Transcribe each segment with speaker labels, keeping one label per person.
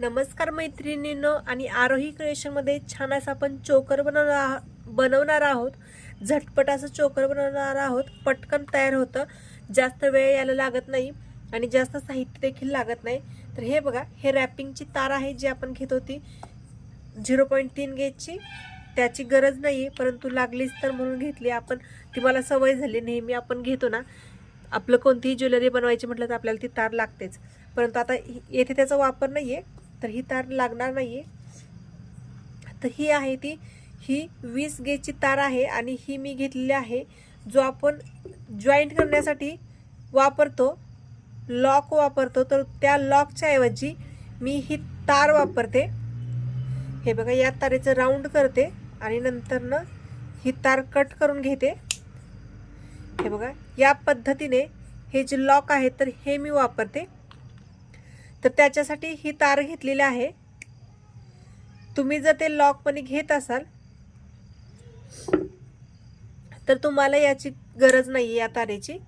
Speaker 1: नमस्कार मैत्रिणींनो आणि आरोही क्रिएशनमध्ये छान असं आपण चोकर बनवणार आह- बनवणार आहोत. झटपट असं चोकर बनवणार आहोत. पटकन तयार होतं. जास्त वेळ यायला लागत नाही आणि जास्त साहित्य देखील लागत नाही. तर हे बघा हे रॅपिंगची तार आहे जी आपण घेत होती. झिरो पॉईंट तीन गेजची त्याची गरज नाही आहे परंतु लागलीच तर म्हणून घेतली. आपण ती मला सवय झाली नेहमी आपण घेतो ना. आपलं कोणतीही ज्वेलरी बनवायची म्हटलं तर आपल्याला ती तार लागतेच. परंतु आता येथे त्याचा वापर नाही आहे तर ही तार लागणार नाही आहे तर ही आहे ती ही वीस गेजची तार आहे आणि ही मी घेतलेली आहे जो आपण जॉईंट करण्यासाठी वापरतो लॉक वापरतो. तर त्या लॉकच्या ऐवजी मी ही तार वापरते. हे बघा या तारेचं राऊंड करते आणि नंतरनं ही तार कट करून घेते. हे बघा या पद्धतीने हे जे लॉक आहे तर हे मी वापरते. तर त्याच्यासाठी ही तार घेतलेली आहे. तुम्ही जर ते लॉकपणे घेत असाल तर तुम्हाला याची गरज नाही आहे या तारेची.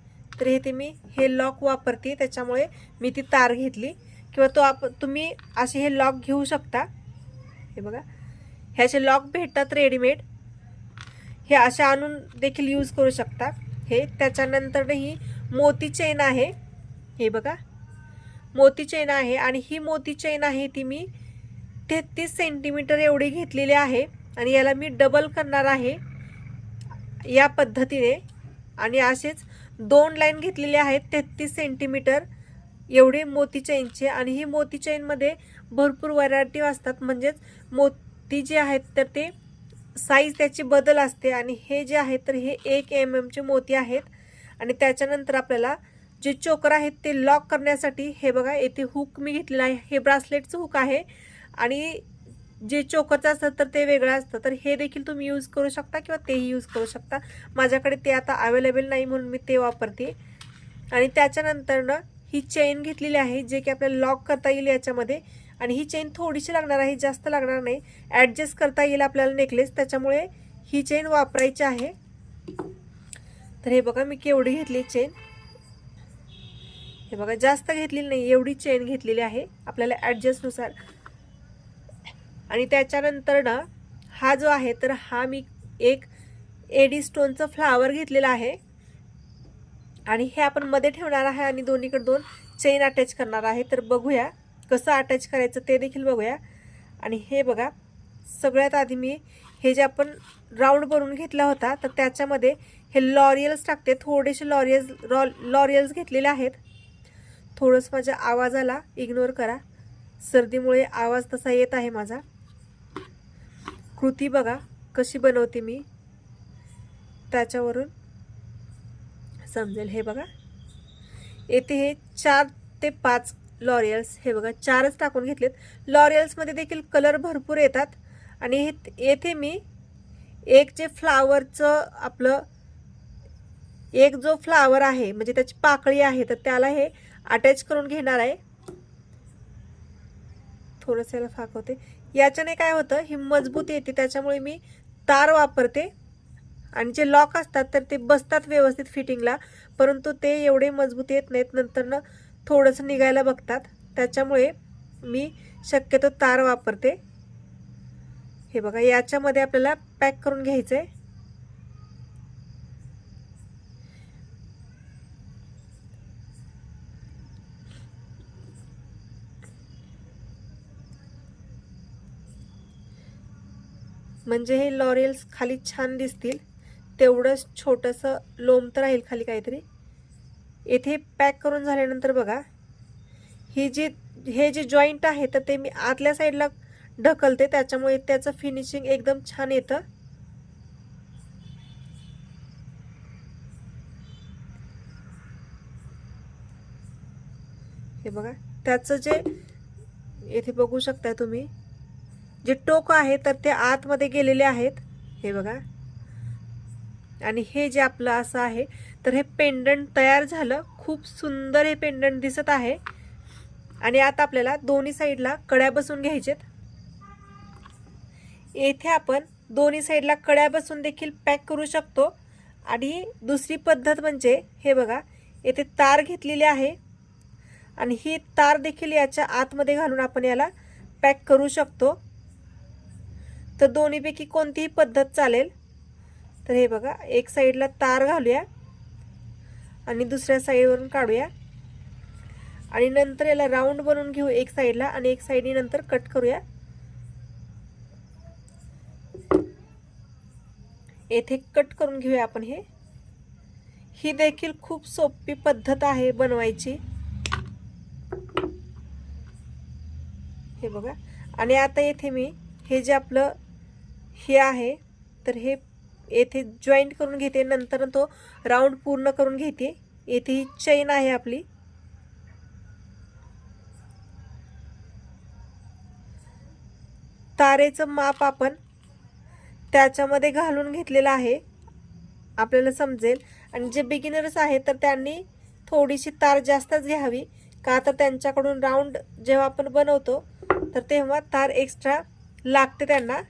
Speaker 1: तर हे ते मी हे लॉक वापरते त्याच्यामुळे मी ती तार घेतली. किंवा तो आप तुम्ही असे हे लॉक घेऊ शकता. हे बघा. ह्याचे लॉक भेटतात रेडीमेड हे असे आणून देखील यूज करू शकता. हे त्याच्यानंतर ही मोती चेन आहे. हे बघा. मोती चेन आहे आणि ही मोती चेन आहे ती मी तेहतीस सेंटीमीटर एवढी घेतलेली आहे आणि याला मी डबल करणार आहे या पद्धतीने. आणि असेच दोन लाईन घेतलेले आहेत तेहतीस सेंटीमीटर एवढे मोती चेनचे. आणि ही मोती चेनमध्ये भरपूर व्हरायटी असतात. म्हणजेच मोती जे आहेत तर ते साईज त्याची बदल असते. आणि हे जे आहे तर हे एक एम एमचे मोती आहेत. आणि त्याच्यानंतर आपल्याला जे चोकर आहेत ते लॉक करण्यासाठी हे बघा येथे हुक मी घेतलेलं आहे. हे ब्रासलेटचं हुक आहे. आणि जे चोकरचं असतं तर ते वेगळं असतं. तर हे देखील तुम्ही यूज करू शकता किंवा तेही यूज करू शकता. माझ्याकडे ते आता अवेलेबल नाही म्हणून मी ते वापरते. आणि त्याच्यानंतरनं ही चेन घेतलेली आहे जे की आपल्याला लॉक करता येईल याच्यामध्ये. आणि ही चेन थोडीशी लागणार आहे जास्त लागणार नाही. ॲडजस्ट करता येईल आपल्याला नेकलेस त्याच्यामुळे ही चेन वापरायची आहे. तर हे बघा मी केवढी घेतली चेन हे बघा जास्त घेतलेली नाही एवढी चेन घेतलेली आहे. आपल्याला ॲडजस्टनुसार आणि त्याच्यानंतर ना हा जो आहे तर हा मी एक एडी स्टोनचं फ्लावर घेतलेला आहे. आणि हे आपण मध्ये ठेवणार आहे आणि दोन्हीकडे दोन चेन अटॅच करणार आहे. तर बघूया कसं अटॅच करायचं ते देखील बघूया. आणि हे बघा सगळ्यात आधी मी हे जे आपण राऊंड बनवून घेतला होता तर त्याच्यामध्ये हे लॉरियल्स टाकते. थोडेसे लॉरियल्स रॉ लॉरियल्स घेतलेले आहेत. थोडंसं माझ्या आवाजाला इग्नोर करा. सर्दीमुळे आवाज तसा येत आहे माझा. कृती बघा कशी बनवते मी. त्याच्यावरून समजेल. हे बघा. येथे हे चार ते पाच लॉरियल्स हे बघा चारच टाकून घेतलेत. लॉरियल्समध्ये देखील कलर भरपूर येतात. आणि हे येथे मी एक जे फ्लावरचं आपलं एक जो फ्लावर आहे म्हणजे त्याची पाकळी आहे तर त्याला हे अटॅच करून घेणार आहे. थोडंसं याला फाक होते. याच्याने काय होतं ही मजबूत येते त्याच्यामुळे मी तार वापरते. आणि जे लॉक असतात तर ते बसतात व्यवस्थित फिटिंगला परंतु ते एवढे मजबूत येत नाहीत नंतरनं थोडंसं निघायला बघतात. त्याच्यामुळे मी शक्यतो तार वापरते. हे बघा याच्यामध्ये आपल्याला पॅक करून घ्यायचं आहे म्हणजे हे लॉरियल्स खाली छान दिसतील. तेवढंच छोटंसं लोम तर राहील खाली काहीतरी. येथे पॅक करून झाल्यानंतर बघा. ही जी हे जे जॉईंट आहे तर ते मी आतल्या साईडला ढकलते. त्याच्यामुळे त्याचं फिनिशिंग एकदम छान येतं. हे बघा. त्याचं जे येथे बघू शकता तुम्ही. जे टोक आहे तर ते आतमध्ये गेलेले आहेत. हे बघा. आणि हे जे आपलं असं आहे तर हे पेंडंट तयार झालं. खूप सुंदर हे पेंडंट दिसत आहे. आणि आता आपल्याला दोन्ही साईडला कड्या बसून घ्यायचेत. येथे आपण दोन्ही साईडला कड्या बसून देखील पॅक करू शकतो. आणि दुसरी पद्धत म्हणजे हे बघा येथे तार घेतलेली आहे. आणि ही तार देखील याच्या आतमध्ये घालून आपण याला पॅक करू शकतो. तर दोन्हीपैकी कोणतीही पद्धत चालेल? तर हे बघा एक साईडला तार घालूया आणि दुसऱ्या साईडवरून काढूया. आणि नंतर याला राऊंड बनवून घेऊ एक साईडला आणि एक साईडने नंतर कट करूया. येथे कट करून घेऊया आपण हे. ही देखील खूप सोपी पद्धत आहे बनवायची. हे बघा. आणि आता येथे मी हे जे आपलं हे आहे. तर हे येथे जॉईंट करून घेते. नंतर तो राऊंड पूर्ण करून घेते. येथे ही चैन आहे आपली. तारेचं माप आपण त्याच्यामध्ये घालून घेतलेलं आहे. आपल्याला समजेल. आणि जे बिगिनर्स आहेत तर त्यांनी थोडीशी तार जास्तच घ्यावी. का तर त्यांच्याकडून राऊंड जेव्हा आपण बनवतो तर तेव्हा तार एक्स्ट्रा लागते त्यांना.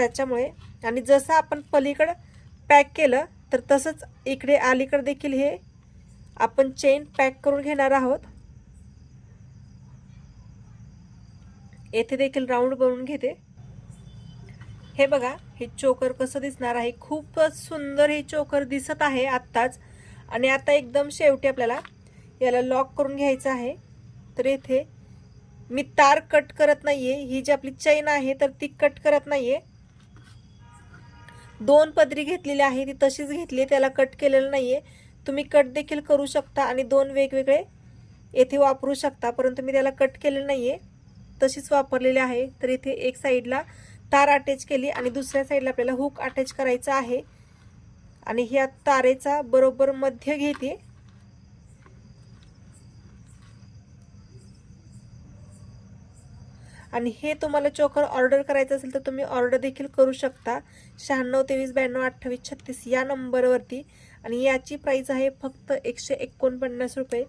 Speaker 1: त्याच्यामुळे आणि जसं आपण पलीकडं पॅक केलं तर तसंच इकडे अलीकडे देखील हे आपण चेन पॅक करून घेणार आहोत. येथे देखील राऊंड बनवून घेते. हे बघा हे चोकर कसं दिसणार आहे? खूपच सुंदर हे चोकर दिसत आहे आत्ताच. आणि आता एकदम शेवटी आपल्याला याला लॉक करून घ्यायचं आहे. तर येथे मी तार कट करत नाहीये. ही जी आपली चैन आहे तर ती कट करत नाहीये. दोन पदरी घेतलेली आहे ती तशीच घेतली त्याला कट केलेलं नाही आहे तुम्ही कट देखील करू शकता आणि दोन वेगवेगळे येथे वापरू शकता परंतु मी त्याला कट केलेलं आहे तशीच वापरलेली आहे. तर इथे एक साईडला तार अटॅच केली आणि दुसऱ्या साईडला आपल्याला हुक अटॅच करायचा आहे. आणि ह्या तारेचा बरोबर मध्य घेते. आणि हे तुम्हाला चोकर ऑर्डर करायचं असेल तर तुम्ही ऑर्डर देखील करू शकता. शहाण्णव तेवीस ब्याण्णव अठ्ठावीस छत्तीस या नंबरवरती. आणि याची प्राईस आहे फक्त एकशे एकोणपन्नास रुपये.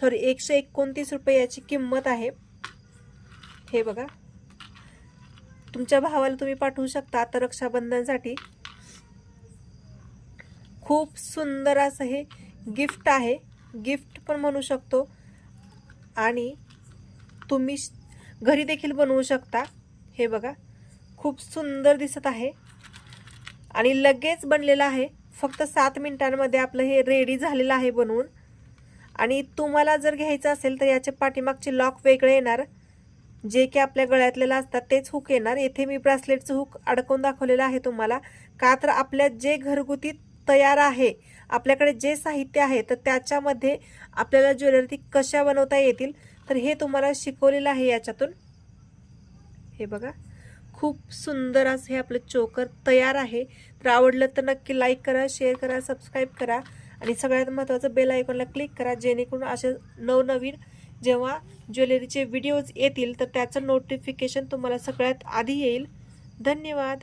Speaker 1: सॉरी एकशे एकोणतीस रुपये याची किंमत आहे. हे बघा. तुमच्या भावाला तुम्ही पाठवू शकता आता रक्षाबंधनसाठी. खूप सुंदर असं हे गिफ्ट आहे. गिफ्ट पण म्हणू शकतो. आणि तुम्ही घरी देखील बनवू शकता. हे बघा खूप सुंदर दिसत आहे. आणि लगेच बनलेलं आहे. फक्त सात मिनिटांमध्ये आपलं हे रेडी झालेलं आहे बनवून. आणि तुम्हाला जर घ्यायचं असेल तर याचे पाठीमागचे लॉक वेगळे येणार. जे की आपल्या गळ्यातलेलं असतात तेच हुक येणार. येथे मी ब्रासलेटचं हुक अडकवून दाखवलेलं आहे तुम्हाला. का तर आपल्या जे घरगुती तयार आहे आपल्याकडे जे साहित्य आहे तर त्याच्यामध्ये आपल्याला ज्वेलरी कशा बनवता येतील तर हे तुम्हाला शिकवलेलं आहे याच्यातून. हे बघा. खूप सुंदर असं हे आपलं चोकर तयार आहे. तर आवडलं तर नक्की लाईक करा शेअर करा सबस्क्राईब करा. आणि सगळ्यात महत्त्वाचं बेल आयकॉनला क्लिक करा जेणेकरून असे नवनवीन जेव्हा ज्वेलरीचे व्हिडिओज येतील तर त्याचं नोटिफिकेशन तुम्हाला सगळ्यात आधी येईल. धन्यवाद.